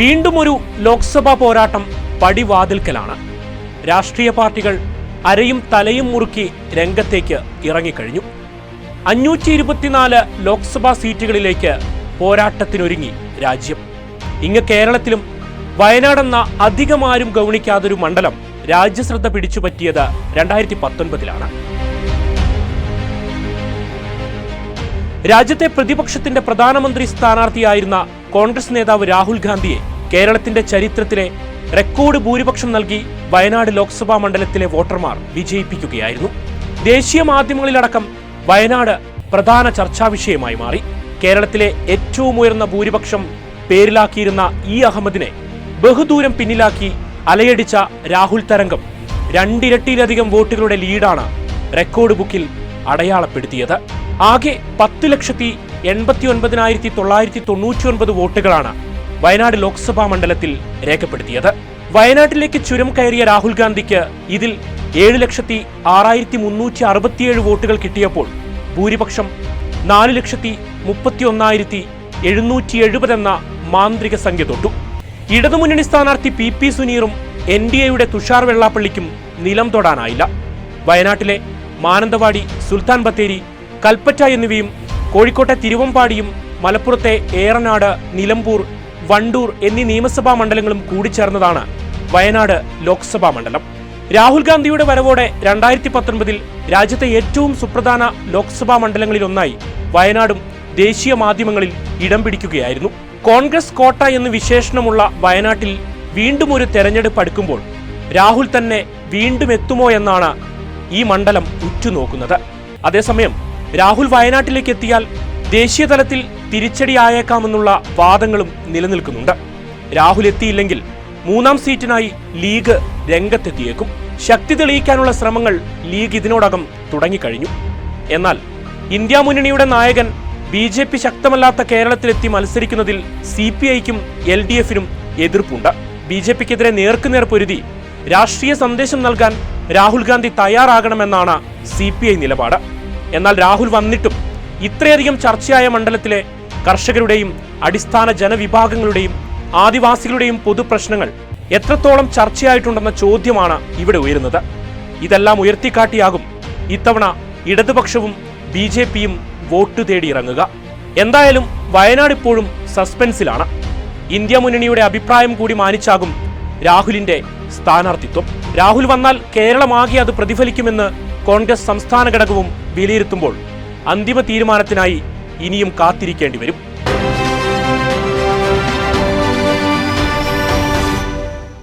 വീണ്ടും ഒരു ലോക്സഭാ പോരാട്ടം പടിവാതിൽക്കലാണ്. രാഷ്ട്രീയ പാർട്ടികൾ അരയും തലയും മുറുക്കി രംഗത്തേക്ക് ഇറങ്ങിക്കഴിഞ്ഞു. അഞ്ഞൂറ്റി ഇരുപത്തിനാല് ലോക്സഭാ സീറ്റുകളിലേക്ക് പോരാട്ടത്തിനൊരുങ്ങി രാജ്യം. ഇങ്ങ് കേരളത്തിലും വയനാടെന്ന അധികമാരും ഗൗണിക്കാതൊരു മണ്ഡലം രാജ്യശ്രദ്ധ പിടിച്ചുപറ്റിയത് രണ്ടായിരത്തി പത്തൊൻപതിലാണ് രാജ്യത്തെ പ്രതിപക്ഷത്തിന്റെ പ്രധാനമന്ത്രി സ്ഥാനാർത്ഥിയായിരുന്ന കോൺഗ്രസ് നേതാവ് രാഹുൽ ഗാന്ധിയെ കേരളത്തിന്റെ ചരിത്രത്തിലെ റെക്കോർഡ് ഭൂരിപക്ഷം നൽകി വയനാട് ലോക്സഭാ മണ്ഡലത്തിലെ വോട്ടർമാർ വിജയിപ്പിക്കുകയായിരുന്നു. ദേശീയ മാധ്യമങ്ങളിലടക്കം വയനാട് പ്രധാന ചർച്ചാ വിഷയമായി മാറി. കേരളത്തിലെ ഏറ്റവും ഉയർന്ന ഭൂരിപക്ഷം പേരിലാക്കിയിരുന്ന ഇ അഹമ്മദിനെ ബഹുദൂരം പിന്നിലാക്കി അലയടിച്ച രാഹുൽ തരംഗം രണ്ടിരട്ടിയിലധികം വോട്ടുകളുടെ ലീഡാണ് റെക്കോർഡ് ബുക്കിൽ അടയാളപ്പെടുത്തിയത്. ആകെ പത്ത് ലക്ഷത്തി എൺപത്തി ഒൻപതിനായിരത്തി തൊള്ളായിരത്തി തൊണ്ണൂറ്റി ഒൻപത് വോട്ടുകളാണ് വയനാട് ലോക്സഭാ മണ്ഡലത്തിൽ രേഖപ്പെടുത്തിയത്. വയനാട്ടിലേക്ക് ചുരം കയറിയ രാഹുൽ ഗാന്ധിക്ക് ഇതിൽ ഏഴ് ലക്ഷത്തി ആറായിരത്തി മുന്നൂറ്റി അറുപത്തിയേഴ് വോട്ടുകൾ കിട്ടിയപ്പോൾ ഭൂരിപക്ഷം നാല് ലക്ഷത്തി മുപ്പത്തി ഒന്നായിരത്തി എഴുന്നൂറ്റി എഴുപത് എന്ന മാന്ത്രിക സംഖ്യ തൊട്ടു. ഇടതുമുന്നണി സ്ഥാനാർത്ഥി പി പി സുനീറും എൻ ഡി എയുടെ തുഷാർ വെള്ളാപ്പള്ളിക്കും നിലം തൊടാനായില്ല. വയനാട്ടിലെ മാനന്തവാടി സുൽത്താൻ ബത്തേരി കൽപ്പറ്റ എന്നിവയും കോഴിക്കോട്ടെ തിരുവമ്പാടിയും മലപ്പുറത്തെ ഏറനാട് നിലമ്പൂർ വണ്ടൂർ എന്നീ നിയമസഭാ മണ്ഡലങ്ങളും കൂടിച്ചേർന്നതാണ് വയനാട് ലോക്സഭാ മണ്ഡലം. രാഹുൽ ഗാന്ധിയുടെ വരവോടെ രണ്ടായിരത്തി പത്തൊൻപതിൽ രാജ്യത്തെ ഏറ്റവും സുപ്രധാന ലോക്സഭാ മണ്ഡലങ്ങളിലൊന്നായി വയനാടും ദേശീയ മാധ്യമങ്ങളിൽ ഇടം പിടിക്കുകയായിരുന്നു. കോൺഗ്രസ് കോട്ട എന്ന് വിശേഷണമുള്ള വയനാട്ടിൽ വീണ്ടും ഒരു തെരഞ്ഞെടുപ്പ് അടുക്കുമ്പോൾ രാഹുൽ തന്നെ വീണ്ടും എത്തുമോ എന്നാണ് ഈ മണ്ഡലം ഉറ്റുനോക്കുന്നത്. അതേസമയം രാഹുൽ വയനാട്ടിലേക്ക് എത്തിയാൽ ദേശീയ തലത്തിൽ തിരിച്ചടിയായേക്കാമെന്നുള്ള വാദങ്ങളും നിലനിൽക്കുന്നുണ്ട്. രാഹുൽ എത്തിയില്ലെങ്കിൽ മൂന്നാം സീറ്റിനായി ലീഗ് രംഗത്തെത്തിയേക്കും. ശക്തി തെളിയിക്കാനുള്ള ശ്രമങ്ങൾ ലീഗ് ഇതിനോടകം തുടങ്ങിക്കഴിഞ്ഞു. എന്നാൽ ഇന്ത്യ മുന്നണിയുടെ നായകൻ ബി ജെ പി ശക്തമല്ലാത്ത കേരളത്തിലെത്തി മത്സരിക്കുന്നതിൽ സി പി ഐക്കും എൽ ഡി എഫിനും എതിർപ്പുണ്ട്. ബി ജെ പിക്കെതിരെ നേർക്കുനേർ പൊരുതി രാഷ്ട്രീയ സന്ദേശം നൽകാൻ രാഹുൽ ഗാന്ധി തയ്യാറാകണമെന്നാണ് സി പി ഐ നിലപാട്. എന്നാൽ രാഹുൽ വന്നിട്ടും ഇത്രയധികം ചർച്ചയായ മണ്ഡലത്തിലെ കർഷകരുടെയും അടിസ്ഥാന ജനവിഭാഗങ്ങളുടെയും ആദിവാസികളുടെയും പൊതുപ്രശ്നങ്ങൾ എത്രത്തോളം ചർച്ചയായിട്ടുണ്ടെന്ന ചോദ്യമാണ് ഇവിടെ ഉയരുന്നത്. ഇതെല്ലാം ഉയർത്തിക്കാട്ടിയാകും ഇത്തവണ ഇടതുപക്ഷവും ബി ജെ പിയും വോട്ട് തേടി ഇറങ്ങുക. എന്തായാലും വയനാട് ഇപ്പോഴും സസ്പെൻസിലാണ്. ഇന്ത്യ മുന്നണിയുടെ അഭിപ്രായം കൂടി മാനിച്ചാകും രാഹുലിന്റെ സ്ഥാനാർത്ഥിത്വം. രാഹുൽ വന്നാൽ കേരളമാകെ അത് പ്രതിഫലിക്കുമെന്ന് കോൺഗ്രസ് സംസ്ഥാന ഘടകവും വിലയിരുത്തുമ്പോൾ അന്തിമ തീരുമാനത്തിനായി ഇനിയും കാത്തിരിക്കേണ്ടി വരും.